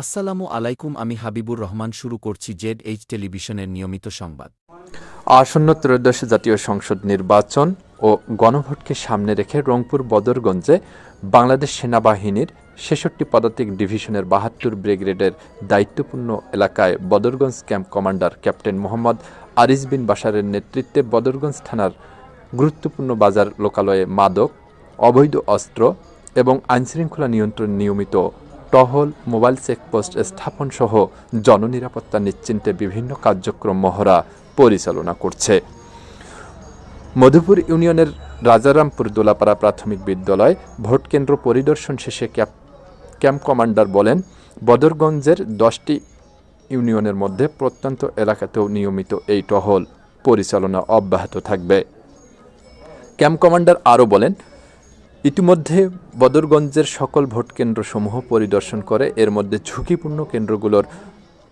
আসসালামু আলাইকুম, আমি হাবিবুর রহমান, শুরু করছি জেড এইচ টেলিভিশনের নিয়মিত সংবাদ। আসন্ন ত্রয়োদশ জাতীয় সংসদ নির্বাচন ও গণভোটকে সামনে রেখে রংপুর বদরগঞ্জে বাংলাদেশ সেনাবাহিনীর ছেষট্টি পদাতিক ডিভিশনের বাহাত্তর ব্রিগেডের দায়িত্বপূর্ণ এলাকায় Badarganj camp commander captain Mohammad Ariz Bin বাশারের নেতৃত্বে বদরগঞ্জ থানার গুরুত্বপূর্ণ বাজার লোকালয়ে মাদক, অবৈধ অস্ত্র এবং আইনশৃঙ্খলা নিয়ন্ত্রণ নিয়মিত টহল, মোবাইল চেকপোস্ট স্থাপন সহ জননিরাপত্তা নিশ্চিন্তে বিভিন্ন কার্যক্রম মহড়া পরিচালনা করছে। মধুপুর ইউনিয়নের রাজারামপুর দোলাপাড়া প্রাথমিক বিদ্যালয় ভোট কেন্দ্র পরিদর্শন শেষে ক্যাপ- ক্যাম্প কমান্ডার বলেন, বদরগঞ্জের দশটি ইউনিয়নের মধ্যে প্রত্যন্ত এলাকাতেও নিয়মিত এই টহল পরিচালনা অব্যাহত থাকবে। ক্যাম্প কমান্ডার আরও বলেন ইতিমধ্যে বদরগঞ্জের সকল ভোট কেন্দ্রসমূহ পরিদর্শন করে, এর মধ্যে ঝুঁকিপূর্ণ কেন্দ্রগুলোর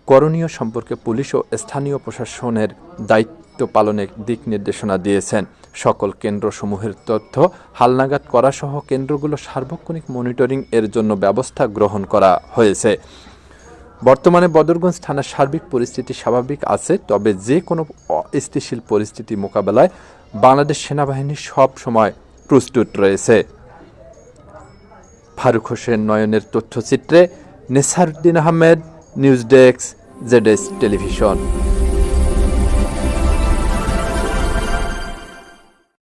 করণীয় সম্পর্কে পুলিশ ও স্থানীয় প্রশাসনের দায়িত্ব পালনের দিক নির্দেশনা দিয়েছেন। সকল কেন্দ্রসমূহের তথ্য, হালনাগাদ করা সহ কেন্দ্রগুলো সার্বক্ষণিক মনিটরিং এর জন্য ব্যবস্থা গ্রহণ করা হয়েছে। বর্তমানে বদরগঞ্জ থানার সার্বিক পরিস্থিতি স্বাভাবিক আছে, তবে যে কোনো অস্থিতিশীল পরিস্থিতি মোকাবেলায় বাংলাদেশ সেনাবাহিনী সব সময় প্রস্তুত রয়েছে। ফারুক হোসেন নয়নের তথ্যচিত্রে নেসারুদ্দিন আহমেদ নিউজ ডেস্ক জেডেস টেলিভিশন।